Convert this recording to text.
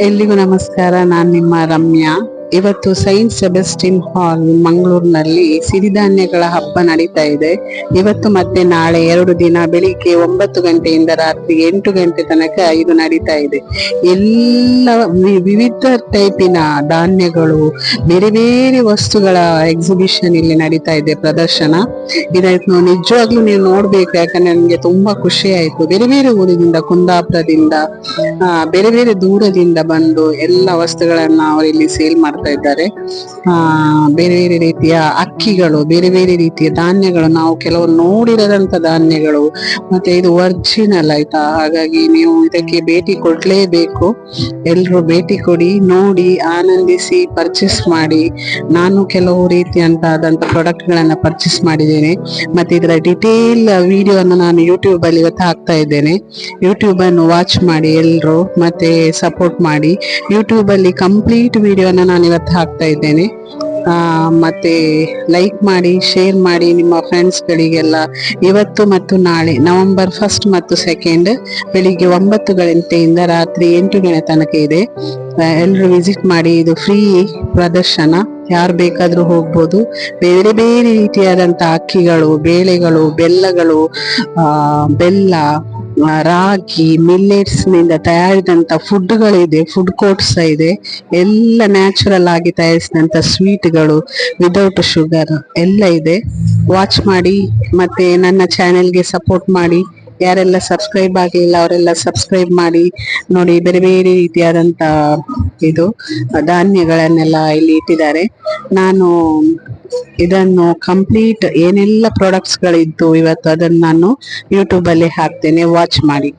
ಎಲ್ಲಿಗೂ ನಮಸ್ಕಾರ ನಾನು ನಿಮ್ಮ ರಮ್ಯಾ. ಇವತ್ತು ಸೈಂಟ್ ಸೆಬೆಸ್ಟಿನ್ ಹಾಲ್ ಮಂಗಳೂರಿನಲ್ಲಿ ಸಿರಿಧಾನ್ಯಗಳ ಹಬ್ಬ ನಡೀತಾ ಇದೆ. ಇವತ್ತು ಮತ್ತೆ ನಾಳೆ ಎರಡು ದಿನ ಬೆಳಿಗ್ಗೆ ಒಂಬತ್ತು ಗಂಟೆಯಿಂದ ರಾತ್ರಿ ಎಂಟು ಗಂಟೆ ತನಕ ಇದು ನಡೀತಾ ಇದೆ. ಎಲ್ಲ ವಿವಿಧ ಟೈಪಿನ ಧಾನ್ಯಗಳು, ಬೇರೆ ಬೇರೆ ವಸ್ತುಗಳ ಎಕ್ಸಿಬಿಷನ್ ಇಲ್ಲಿ ನಡೀತಾ ಇದೆ ಪ್ರದರ್ಶನ. ಇದನ್ನು ನಿಜವಾಗ್ಲೂ ನೀವು ನೋಡ್ಬೇಕು, ಯಾಕಂದ್ರೆ ನನಗೆ ತುಂಬಾ ಖುಷಿ ಆಯ್ತು. ಬೇರೆ ಬೇರೆ ಊರಿನಿಂದ, ಕುಂದಾಪುರದಿಂದ ಬೇರೆ ಬೇರೆ ದೂರದಿಂದ ಬಂದು ಎಲ್ಲ ವಸ್ತುಗಳನ್ನ ಅವರಿಲ್ಲಿ ಸೇಲ್ ಮಾಡ್ತಾ ಇದ್ದಾರೆ. ಆ, ಬೇರೆ ಬೇರೆ ರೀತಿಯ ಅಕ್ಕಿಗಳು, ಬೇರೆ ಬೇರೆ ರೀತಿಯ ಧಾನ್ಯಗಳು ನಾವು ಕೆಲವು ನೋಡಿರದಂತ ಧಾನ್ಯಗಳು. ಮತ್ತೆ ಇದು ಒರ್ಜಿನಲ್ ಆಯ್ತಾ? ಹಾಗಾಗಿ ನೀವು ಇದಕ್ಕೆ ಭೇಟಿ ಕೊಡ್ಲೇಬೇಕು. ಎಲ್ರು ಭೇಟಿ ಕೊಡಿ, ನೋಡಿ, ಆನಂದಿಸಿ ಪರ್ಚೇಸ್ ಮಾಡಿ. ನಾನು ಕೆಲವು ರೀತಿಯಂತಾದಂತ ಪ್ರಾಡಕ್ಟ್ ಗಳನ್ನ ಪರ್ಚೇಸ್ ಮಾಡಿದ್ದೇನೆ. ಮತ್ತೆ ಇದರ ಡಿಟೇಲ್ ವಿಡಿಯೋನ ನಾನು ಯೂಟ್ಯೂಬ್ ಅಲ್ಲಿ ಇವತ್ತು ಹಾಕ್ತಾ ಇದ್ದೇನೆ. ಯೂಟ್ಯೂಬ್ ಅನ್ನು ವಾಚ್ ಮಾಡಿ ಎಲ್ರು, ಮತ್ತೆ ಸಪೋರ್ಟ್ ಮಾಡಿ. ಯೂಟ್ಯೂಬ್ ಅಲ್ಲಿ ಕಂಪ್ಲೀಟ್ ವಿಡಿಯೋನ ನಾನು ಇವತ್ತು ಹಾಕ್ತಾ ಇದ್ದೇನೆ. ಮತ್ತೆ ಲೈಕ್ ಮಾಡಿ ಶೇರ್ ಮಾಡಿ ನಿಮ್ಮ ಫ್ರೆಂಡ್ಸ್ಗಳಿಗೆಲ್ಲ ಇವತ್ತು ಮತ್ತು ನಾಳೆ ನವೆಂಬರ್ ಫಸ್ಟ್ ಮತ್ತು ಸೆಕೆಂಡ್ ಬೆಳಿಗ್ಗೆ ಒಂಬತ್ತು ಗಂಟೆಯಿಂದ ರಾತ್ರಿ ಎಂಟು ಗಂಟೆ ತನಕ ಇದೆ. ಎಲ್ಲರೂ ವಿಸಿಟ್ ಮಾಡಿ, ಇದು ಫ್ರೀ ಪ್ರದರ್ಶನ. ಯಾರು ಬೇಕಾದರೂ ಹೋಗ್ಬೋದು. ಬೇರೆ ಬೇರೆ ರೀತಿಯಾದಂಥ ಅಕ್ಕಿಗಳು, ಬೇಳೆಗಳು, ಬೆಲ್ಲಗಳು ಬೆಲ್ಲ ರಾಗಿ ಮಿಲ್ಲೆಟ್ಸ್ನಿಂದ ತಯಾರಿದಂತ ಫುಡ್ಗಳಿದೆ ಫುಡ್ ಕೋರ್ಟ್ಸ್ ಇದೆ. ಎಲ್ಲ ನ್ಯಾಚುರಲ್ ಆಗಿ ತಯಾರಿಸಿದಂತ ಸ್ವೀಟ್ಗಳು ವಿದೌಟ್ ಶುಗರ್ ಎಲ್ಲ ಇದೆ. ವಾಚ್ ಮಾಡಿ, ಮತ್ತೆ ನನ್ನ ಚಾನೆಲ್ಗೆ ಸಪೋರ್ಟ್ ಮಾಡಿ. ಯಾರೆಲ್ಲ ಸಬ್ಸ್ಕ್ರೈಬ್ ಆಗಲಿಲ್ಲ, ಅವರೆಲ್ಲ ಸಬ್ಸ್ಕ್ರೈಬ್ ಮಾಡಿ. ನೋಡಿ, ಬೇರೆ ಬೇರೆ ರೀತಿಯಾದಂತ ಇದು ಧಾನ್ಯಗಳನ್ನೆಲ್ಲ ಇಲ್ಲಿ ಇಟ್ಟಿದ್ದಾರೆ. ನಾನು ಇದನ್ನು ಕಂಪ್ಲೀಟ್ ಏನೆಲ್ಲ ಪ್ರಾಡಕ್ಟ್ಸ್ ಗಳಿತ್ತು ಇವತ್ತು ಅದನ್ನು ನಾನು ಯೂಟ್ಯೂಬಲ್ಲಿ ಹಾಕ್ತೇನೆ. ವಾಚ್ ಮಾಡಿ.